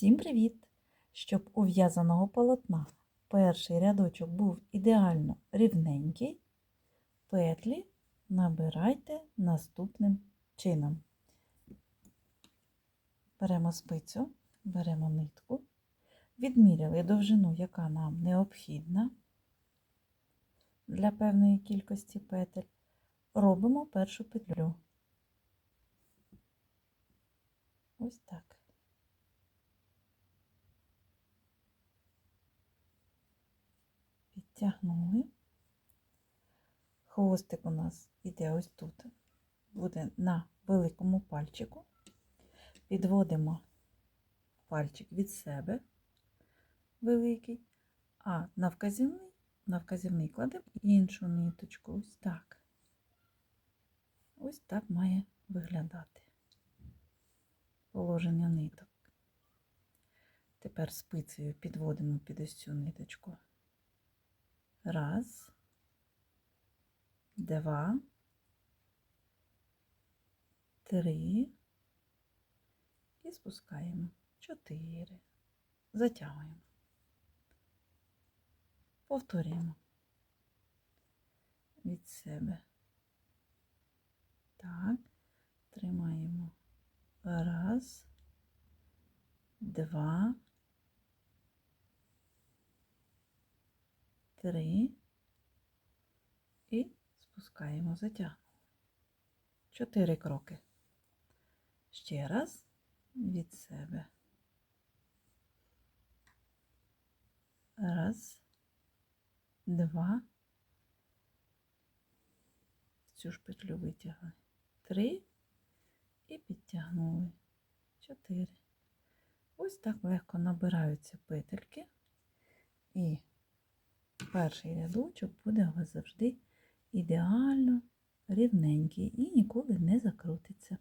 Всім привіт! Щоб у в'язаного полотна перший рядочок був ідеально рівненький, петлі набирайте наступним чином. Беремо спицю, беремо нитку, відміряли довжину, яка нам необхідна для певної кількості петель, робимо першу петлю. Ось так. Підтягнули. Хвостик у нас іде ось тут, буде на великому пальчику. Підводимо пальчик від себе великий, а на вказівний, на вказівний кладемо іншу ниточку. Ось так. Ось так має виглядати положення ниток. Тепер спицею підводимо під ось цю ниточку. Раз, два, три і спускаємо. Чотири. Затягуємо. Повторюємо від себе. Так, тримаємо. Раз, два, три і спускаємо, затягнемо. Чотири кроки. Ще раз від себе. Раз, два. Цю ж петлю витягли. Три і підтягнули. Чотири. Ось так легко набираються петельки. І перший рядочок буде у вас завжди ідеально рівненький і ніколи не закрутиться.